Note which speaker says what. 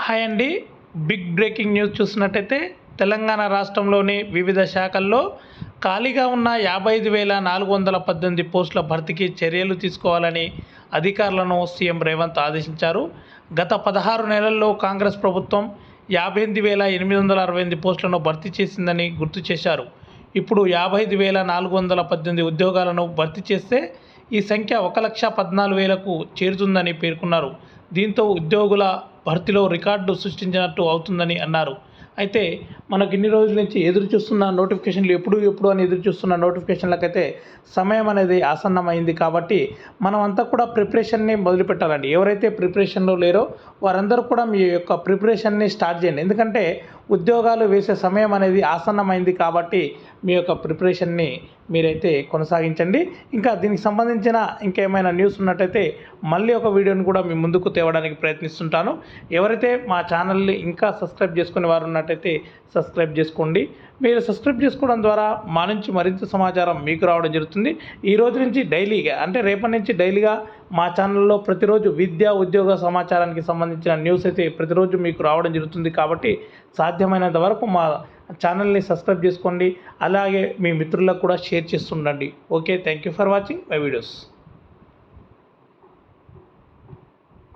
Speaker 1: Hi అండి. Big breaking news చూసినట్టయితే తెలంగాణ రాష్ట్రంలోని వివిధ శాఖల్లో ఖాళీగా ఉన్న యాభై ఐదు వేల నాలుగు వందల పద్దెనిమిది పోస్టుల భర్తీకి చర్యలు తీసుకోవాలని అధికారులను సీఎం రేవంత్ ఆదేశించారు. గత పదహారు నెలల్లో కాంగ్రెస్ ప్రభుత్వం యాభై ఎనిమిది వేల ఎనిమిది వందల అరవై ఎనిమిది పోస్టులను భర్తీ చేసిందని గుర్తు చేశారు. ఇప్పుడు యాభై ఐదు వేల నాలుగు వందల పద్దెనిమిది ఉద్యోగాలను భర్తీ చేస్తే ఈ సంఖ్య ఒక లక్ష పద్నాలుగు వేలకు చేరుతుందని పేర్కొన్నారు. దీంతో ఉద్యోగుల భర్తీలో రికార్డు సృష్టించినట్టు అవుతుందని అన్నారు. అయితే మనకు ఇన్ని రోజుల నుంచి ఎదురు చూస్తున్న నోటిఫికేషన్లు ఎప్పుడు ఎప్పుడు అని ఎదురు చూస్తున్న నోటిఫికేషన్లకైతే సమయం అనేది ఆసన్నమైంది కాబట్టి మనం అంతా కూడా ప్రిపరేషన్ని మొదలుపెట్టాలండి. ఎవరైతే ప్రిపరేషన్లో లేరో వారందరూ కూడా మీ యొక్క ప్రిపరేషన్ని స్టార్ట్ చేయండి. ఎందుకంటే ఉద్యోగాలు వేసే సమయం అనేది ఆసన్నమైంది కాబట్టి మీ యొక్క ప్రిపరేషన్ని మీరైతే కొనసాగించండి. ఇంకా దీనికి సంబంధించిన ఇంకేమైనా న్యూస్ ఉన్నట్టయితే మళ్ళీ ఒక వీడియోని కూడా మీ ముందుకు తేవడానికి ప్రయత్నిస్తుంటాను. ఎవరైతే మా ఛానల్ని ఇంకా సబ్స్క్రైబ్ చేసుకునే వారు ఉన్నట్టయితే సబ్స్క్రైబ్ చేసుకోండి. మీరు సబ్స్క్రైబ్ చేసుకోవడం ద్వారా మా నుంచి మరింత సమాచారం మీకు రావడం జరుగుతుంది. ఈ రోజు నుంచి డైలీగా అంటే రేపటి నుంచి డైలీగా మా ఛానల్లో ప్రతిరోజు విద్యా ఉద్యోగ సమాచారానికి సంబంధించిన న్యూస్ అయితే ప్రతిరోజు మీకు రావడం జరుగుతుంది కాబట్టి సాధ్యమైనంత వరకు మా ఛానల్ని సబ్స్క్రైబ్ చేసుకోండి. అలాగే మీ మిత్రులకు కూడా share చేస్తుండండి. Okay thank you for watching my videos.